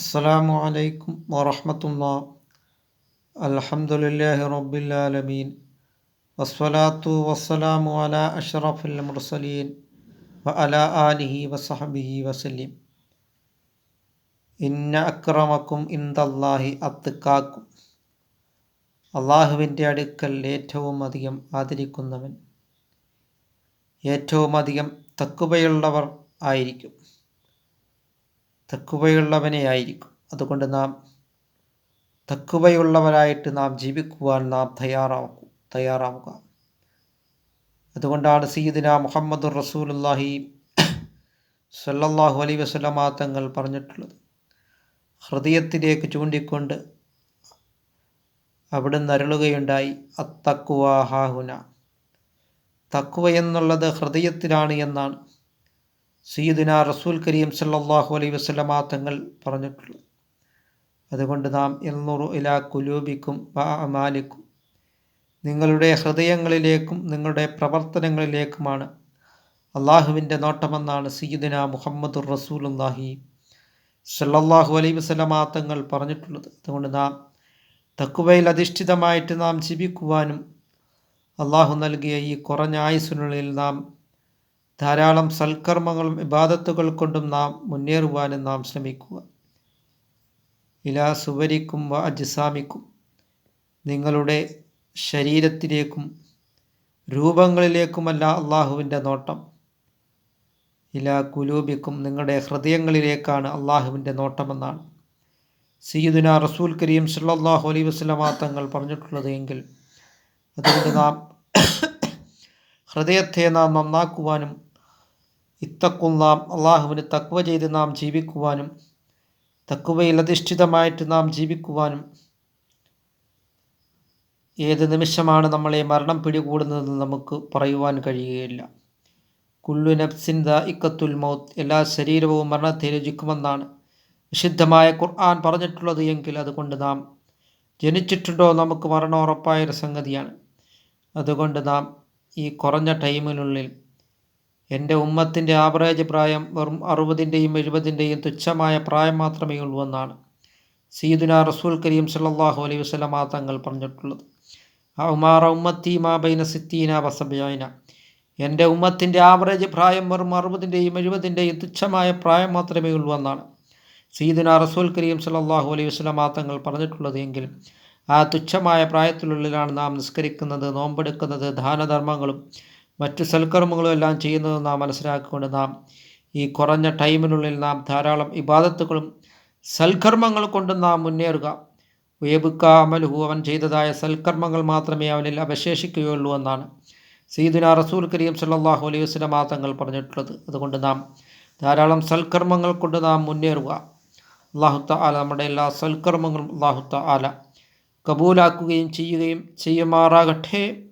അസ്സലാമു അലൈക്കും വറഹമത്തുള്ള. അൽഹംദുലില്ലാഹി റബ്ബിൽ ആലമീൻ. വസ്സലാത്തു വസ്സലാമു അല അഷ്റഫുൽ മുർസലീൻ വ അല ആലിഹി വസഹബിഹി വസല്ലിം. ഇന്ന അക്രമക്കും ഇന്ദല്ലാഹി അത്തുക്കാക്കും അള്ളാഹുവിന്റെ അടുക്കൽ ഏറ്റവും അധികം ആദരിക്കുന്നവൻ. ഏറ്റവും അധികം തക്കുവയുള്ളവർ ആയിരിക്കും. തക്കുവയുള്ളവനെ ആയിരിക്കും അതുകൊണ്ട് നാം തക്കുവയുള്ളവരായിട്ട് നാം ജീവിക്കുവാൻ നാം തയ്യാറാക്കൂ തയ്യാറാവുക. അതുകൊണ്ടാണ് സീദിന മുഹമ്മദ് റസൂലുല്ലാഹി സല്ലല്ലാഹു അലൈ വസല്ലമ തങ്ങൾ പറഞ്ഞിട്ടുള്ളത്. ഹൃദയത്തിലേക്ക് ചൂണ്ടിക്കൊണ്ട് അവിടുന്ന് അരുളുകയുണ്ടായി അത്തക്കുവ ഹാഹുന. തക്കുവ എന്നുള്ളത് ഹൃദയത്തിലാണ് എന്നാണ്. സീദിന റസൂൽ കരീം സല്ലാഹു അലൈ വസ്ലമാ തങ്ങൾ പറഞ്ഞിട്ടുള്ളത് അതുകൊണ്ട് നാം എൽനുറു ഇലാ കുലൂബിക്കും മാലിക്കും അമാലിക്കും നിങ്ങളുടെ ഹൃദയങ്ങളിലേക്കും നിങ്ങളുടെ പ്രവർത്തനങ്ങളിലേക്കുമാണ് അള്ളാഹുവിന്റെ നോട്ടമെന്നാണ് സീദിന മുഹമ്മദ് റസൂലുല്ലാഹി സല്ലാഹു അലൈ വസ്ലമാ തങ്ങൾ പറഞ്ഞിട്ടുള്ളത്. അതുകൊണ്ട് നാം തക്കുവയിൽ അധിഷ്ഠിതമായിട്ട് നാം ജീവിക്കുവാനും അള്ളാഹു നൽകിയ ഈ കുറഞ്ഞ ആയുസിനുള്ളിൽ നാം ധാരാളം സൽക്കർമ്മങ്ങളും ഇബാദത്തുകൾ കൊണ്ടും നാം മുന്നേറുവാനും നാം ശ്രമിക്കുക. ഇലാ സുവരിക്കും വ അജിസാമിക്കും. നിങ്ങളുടെ ശരീരത്തിലേക്കും രൂപങ്ങളിലേക്കുമല്ല അള്ളാഹുവിന്റെ നോട്ടം. ഇലാ കുലൂബിക്കും നിങ്ങളുടെ ഹൃദയങ്ങളിലേക്കാണ് അള്ളാഹുവിന്റെ നോട്ടമെന്നാണ്. സീദുന റസൂൽ കരീം സല്ലാഹു അലൈ വസ്ലമാ തങ്ങൾ പറഞ്ഞിട്ടുള്ളത് എങ്കിൽ അതുകൊണ്ട് നാം ഹൃദയത്തെ നാം നന്നാക്കുവാനും ഇത്തക്കുന്നാം അള്ളാഹുവിന് തക്വ ചെയ്ത് നാം ജീവിക്കുവാനും തക്കുവയിൽ അധിഷ്ഠിതമായിട്ട് നാം ജീവിക്കുവാനും ഏത് നിമിഷമാണ് നമ്മളെ മരണം പിടികൂടുന്നതെന്ന് നമുക്ക് പറയുവാൻ കഴിയുകയില്ല. കുല്ലു നബ്സിൻ ദ ഇക്കത്തുൽ മൗത്ത് എല്ലാ ശരീരവും മരണത്തെ രചിക്കുമെന്നാണ് വിശുദ്ധമായ ഖുർആൻ പറഞ്ഞിട്ടുള്ളത് എങ്കിൽ അതുകൊണ്ട് നാം ജനിച്ചിട്ടുണ്ടോ നമുക്ക് മരണം ഉറപ്പായൊരു സംഗതിയാണ്. അതുകൊണ്ട് നാം ഈ കുറഞ്ഞ ടൈമിനുള്ളിൽ എന്റെ ഉമ്മത്തിന്റെ ആവറേജ് പ്രായം വെറും അറുപതിന്റെയും എഴുപതിന്റെയും തുച്ഛമായ പ്രായം മാത്രമേ ഉള്ളൂ എന്നാണ് സീദുന റസൂൽ കരീം സല്ലാഹു അലൈഹി വസ്ലമാ തങ്ങൾ പറഞ്ഞിട്ടുള്ളത്. ഉമാറ ഉമ്മത്തി മാ ബൈന സിത്തീന വസബൈന എന്റെ ഉമ്മത്തിന്റെ ആവറേജ് പ്രായം വെറും അറുപതിന്റെയും എഴുപതിന്റെയും തുച്ഛമായ പ്രായം മാത്രമേ ഉള്ളൂ എന്നാണ് സീദുന റസൂൽ കരീം സല്ലാഹു അലൈഹി വസ്ലമാ തങ്ങൾ പറഞ്ഞിട്ടുള്ളത് എങ്കിൽ ആ തുച്ഛമായ പ്രായത്തിനുള്ളിലാണ് നാം നിസ്കരിക്കുന്നത് നോമ്പെടുക്കുന്നത് ദാനധർമ്മങ്ങളും മറ്റു സൽക്കർമ്മങ്ങളും എല്ലാം ചെയ്യുന്നത് നാം മനസ്സിലാക്കിക്കൊണ്ട് നാം ഈ കുറഞ്ഞ ടൈമിനുള്ളിൽ നാം ധാരാളം ഇബാദത്തുകളും സൽക്കർമ്മങ്ങൾ കൊണ്ട് നാം മുന്നേറുക. വേബുക്ക അമലുഹു അവൻ ചെയ്തതായ സൽക്കർമ്മങ്ങൾ മാത്രമേ അവനിൽ അവശേഷിക്കുകയുള്ളൂ എന്നാണ് സീദുന റസൂൽ കരീം സല്ലാഹു അലൈഹി വസ്ലം തങ്ങൾ പറഞ്ഞിട്ടുള്ളത്. അതുകൊണ്ട് നാം ധാരാളം സൽക്കർമ്മങ്ങൾ കൊണ്ട് നാം മുന്നേറുക. അള്ളാഹുത്ത ആല നമ്മുടെ എല്ലാ സൽക്കർമ്മങ്ങളും അള്ളാഹുത്ത ആല കബൂലാക്കുകയും ചെയ്യുകയും ചെയ്യുമാറാകട്ടെ.